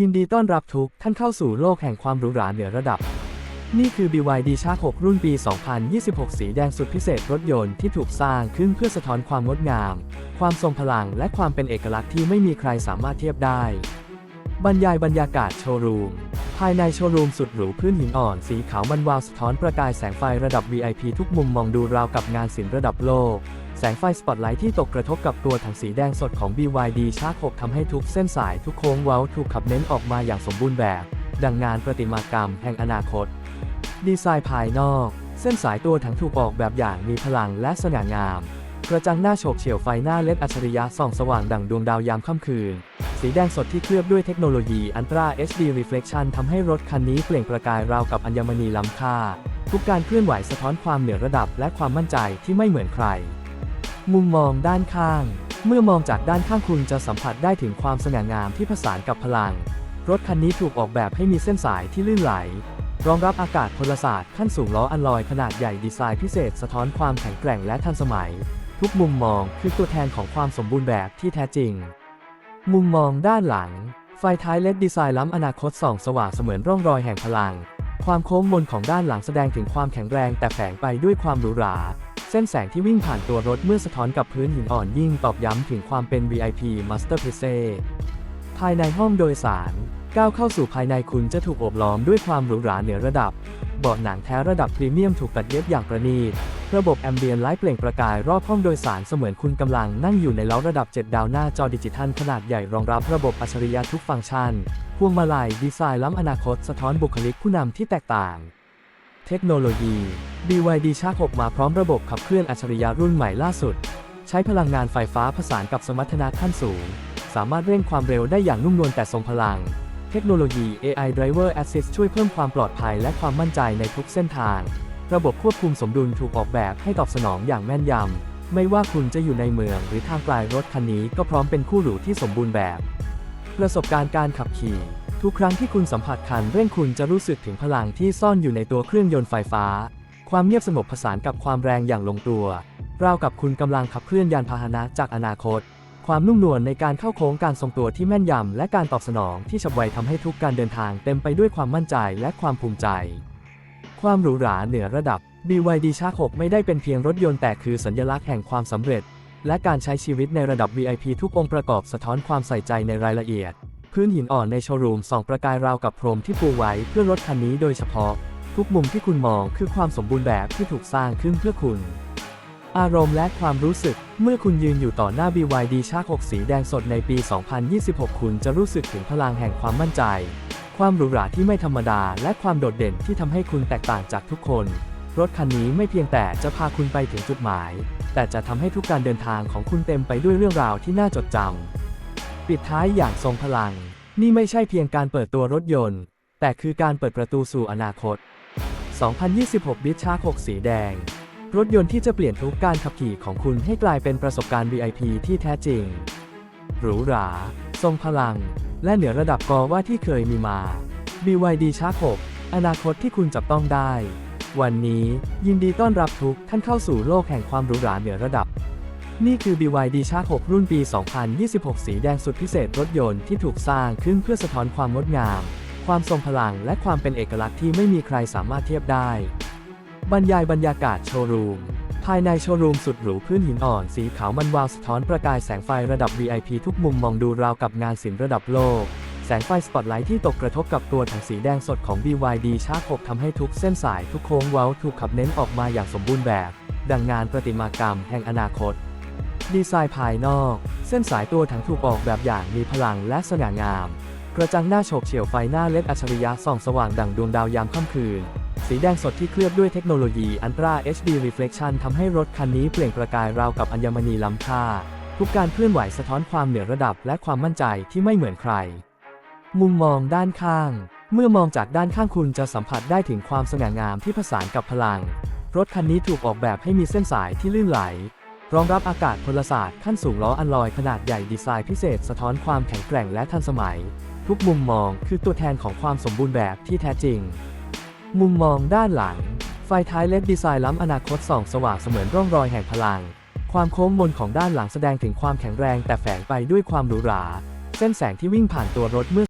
ยินดีต้อนรับทุกท่านเข้าสู่โลกแห่งความหรูหราเหนือระดับ นี่คือ BYD ชาร์6รุ่นปี 2026 สีแดงสุดพิเศษรถยนต์ที่ถูกสร้างขึ้นเพื่อสะท้อนความงดงาม ความทรงพลังและความเป็นเอกลักษณ์ที่ไม่มีใครสามารถเทียบได้ บรรยายบรรยากาศโชว์รูม ภายในโชว์รูมสุดหรูพื้นหินอ่อนสีขาวมันวาวสะท้อนประกายแสงไฟระดับ VIP ทุกมุมมองดูราวกับงานศิลป์ระดับโลก แสงไฟสปอตไลท์ที่ตกกระทบกับตัวถังสีแดงสดของ BYD Shark 6ทำให้ทุกเส้นสายทุกโค้งเว้าถูกขับเน้นออกมาอย่างสมบูรณ์แบบ ดังงานประติมากรรมแห่งอนาคต ดีไซน์ภายนอก เส้นสายตัวถังถูกออกแบบอย่างมีพลังและสง่างามกระจังหน้าโฉบเฉี่ยวไฟหน้าเลดอัจฉริยะส่องสว่างดั่งดวงดาวยามค่ำคืน สีแดงสดที่เคลือบด้วยเทคโนโลยี Ultra HD Reflection ทำให้รถคันนี้เปล่งประกายราวกับอัญมณีล้ำค่า ทุกการเคลื่อนไหวสะท้อนความเหนือระดับและความมั่นใจที่ไม่เหมือนใคร มุมมองด้านข้าง เมื่อมองจากด้านข้างคุณจะสัมผัสได้ถึงความสง่างามที่ผสานกับพลัง รถคันนี้ถูกออกแบบให้มีเส้นสายที่ลื่นไหล รองรับอากาศพลศาสตร์ขั้นสูงล้ออัลลอยขนาดใหญ่ดีไซน์พิเศษสะท้อนความแข็งแกร่งและทันสมัย ทุกมุมมองคือตัวแทนของความสมบูรณ์แบบที่แท้จริง มุมมองด้านหลัง ไฟท้ายเลดดีไซน์ล้ำอนาคตส่องสว่างเสมือนร่องรอยแห่งพลัง ความโค้งมนของด้านหลังแสดงถึงความแข็งแรงแต่แฝงไปด้วยความหรูหราเส้นแสงที่วิ่งผ่านตัวรถเมื่อสะท้อนกับพื้นหินอ่อนยิ่งตอกย้ำถึงความเป็น VIP Masterpiece ภายในห้องโดยสาร ก้าวเข้าสู่ภายในคุณจะถูกโอบล้อมด้วยความหรูหราเหนือระดับ เบาะหนังแท้ระดับพรีเมียมถูกตัดเย็บอย่างประณีต ระบบแอมเบียนไลท์เปล่งประกายรอบห้องโดยสารเสมือนคุณกำลังนั่งอยู่ในเล้าระดับ 7 ดาวหน้าจอดิจิทัลขนาดใหญ่รองรับระบบอัจฉริยะทุกฟังก์ชัน พวงมาลัยดีไซน์ล้ำอนาคตสะท้อนบุคลิกผู้นำที่แตกต่าง เทคโนโลยี BYD Shark 6มาพร้อมระบบขับเคลื่อนอัจฉริยะรุ่นใหม่ล่าสุด ใช้พลังงานไฟฟ้าผสานกับสมรรถนะขั้นสูง สามารถเร่งความเร็วได้อย่างนุ่มนวลแต่ทรงพลัง ทคโนโลยี AI Driver Assist ช่วยเพิ่มความปลอดภัยและความมั่นใจในทุกเส้นทาง ระบบควบคุมสมดุลถูกออกแบบให้ตอบสนองอย่างแม่นยำ ไม่ว่าคุณจะอยู่ในเมืองหรือทางไกลรถคันนี้ก็พร้อมเป็นคู่หรูที่สมบูรณ์แบบ ประสบการณ์การขับขี่ ทุกครั้งที่คุณสัมผัสคันเร่งคุณจะรู้สึกถึงพลังที่ซ่อนอยู่ในตัวเครื่องยนต์ไฟฟ้า ความเงียบสงบผสานกับความแรงอย่างลงตัว ราวกับคุณกำลังขับเคลื่อนยานพาหนะจากอนาคต ความนุ่มนวลในการเข้าโค้งการทรงตัวที่แม่นยำ และการตอบสนองที่ฉับไวทำให้ทุกการเดินทางเต็มไปด้วยความมั่นใจและความภูมิใจ ความหรูหราเหนือระดับ BYD Shark 6ไม่ได้เป็นเพียงรถยนต์แต่คือสัญลักษณ์แห่งความสำเร็จ และการใช้ชีวิตในระดับ VIP ทุกองค์ประกอบสะท้อนความใส่ใจในรายละเอียด พื้นหินอ่อนในโชว์รูมส่องประกายราวกับพรมที่ปูไว้เพื่อรถคันนี้โดยเฉพาะ ทุกมุมที่คุณมองคือความสมบูรณ์แบบที่ถูกสร้างขึ้นเพื่อคุณ อารมณ์และความรู้สึก เมื่อคุณยืนอยู่ต่อหน้า BYD Shark 6สีแดงสดในปี 2026 คุณจะรู้สึกถึงพลังแห่งความมั่นใจ ความหรูหราที่ไม่ธรรมดา และความโดดเด่นที่ทำให้คุณแตกต่างจากทุกคน รถคันนี้ไม่เพียงแต่จะพาคุณไปถึงจุดหมาย แต่จะทำให้ทุกการเดินทางของคุณเต็มไปด้วยเรื่องราวที่น่าจดจำปิดท้ายอย่างทรงพลัง นี่ไม่ใช่เพียงการเปิดตัวรถยนต์ แต่คือการเปิดประตูสู่อนาคต 2026 บิชชาร์6สีแดง รถยนต์ที่จะเปลี่ยนทุกการขับขี่ของคุณให้กลายเป็นประสบการณ์ VIP ที่แท้จริง หรูหรา ทรงพลัง และเหนือระดับกอว่าที่เคยมีมา BYD Shark 6อนาคตที่คุณจับต้องได้ วันนี้ยินดีต้อนรับทุกท่านเข้าสู่โลกแห่งความหรูหราเหนือระดับ นี่คือ BYD Shark 6รุ่นปี 2026 สีแดงสุดพิเศษรถยนต์ที่ถูกสร้างขึ้นเพื่อสะท้อนความงดงาม ความทรงพลังและความเป็นเอกลักษณ์ที่ไม่มีใครสามารถเทียบได้ บรรยายบรรยากาศโชว์รูม ภายในโชว์รูมสุดหรูพื้นหินอ่อนสีขาวมันวาวสะท้อนประกายแสงไฟระดับ VIP ทุกมุมมองดูราวกับงานศิลป์ระดับโลก แสงไฟสปอตไลท์ที่ตกกระทบกับตัวถังสีแดงสดของ BYD Shark 6ทำให้ทุกเส้นสายทุกโค้งเว้าถูกขับเน้นออกมาอย่างสมบูรณ์แบบ ดังงานประติมากรรมแห่งอนาคต ดีไซน์ภายนอก เส้นสายตัวถังถูกออกแบบอย่างมีพลังและสง่างาม กระจังหน้าโฉบเฉี่ยวไฟหน้าเลดอัจฉริยะส่องสว่างดั่งดวงดาวยามค่ำคืน สีแดงสดที่เคลือบด้วยเทคโนโลยี Ultra HD Reflection ทำให้รถคันนี้เปล่งประกายราวกับอัญมณีล้ำค่า ทุกการเคลื่อนไหวสะท้อนความเหนือระดับและความมั่นใจที่ไม่เหมือนใคร มุมมองด้านข้าง เมื่อมองจากด้านข้างคุณจะสัมผัสได้ถึงความสง่างามที่ผสานกับพลัง รถคันนี้ถูกออกแบบให้มีเส้นสายที่ลื่นไหลรองรับอากาศพลศาสตร์ขั้นสูงล้ออัลลอยขนาดใหญ่ดีไซน์พิเศษสะท้อนความแข็งแกร่งและทันสมัย ทุกมุมมองคือตัวแทนของความสมบูรณ์แบบที่แท้จริง มุมมองด้านหลัง ไฟท้ายเล็บดีไซน์ล้ำอนาคตส่องสว่างเสมือนร่องรอยแห่งพลัง ความโค้งมนของด้านหลังแสดงถึงความแข็งแรงแต่แฝงไปด้วยความหรูหรา เส้นแสงที่วิ่งผ่านตัวรถเมื่อ